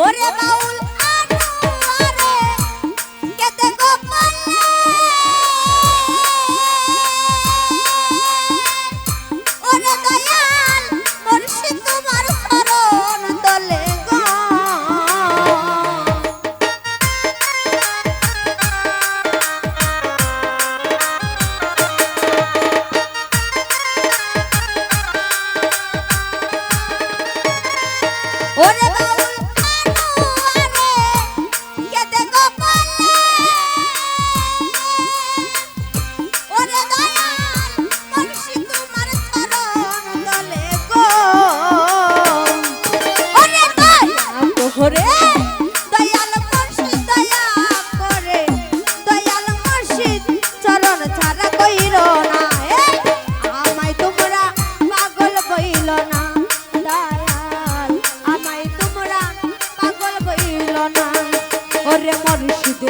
ওরে বাউল। মরে মরে শুধু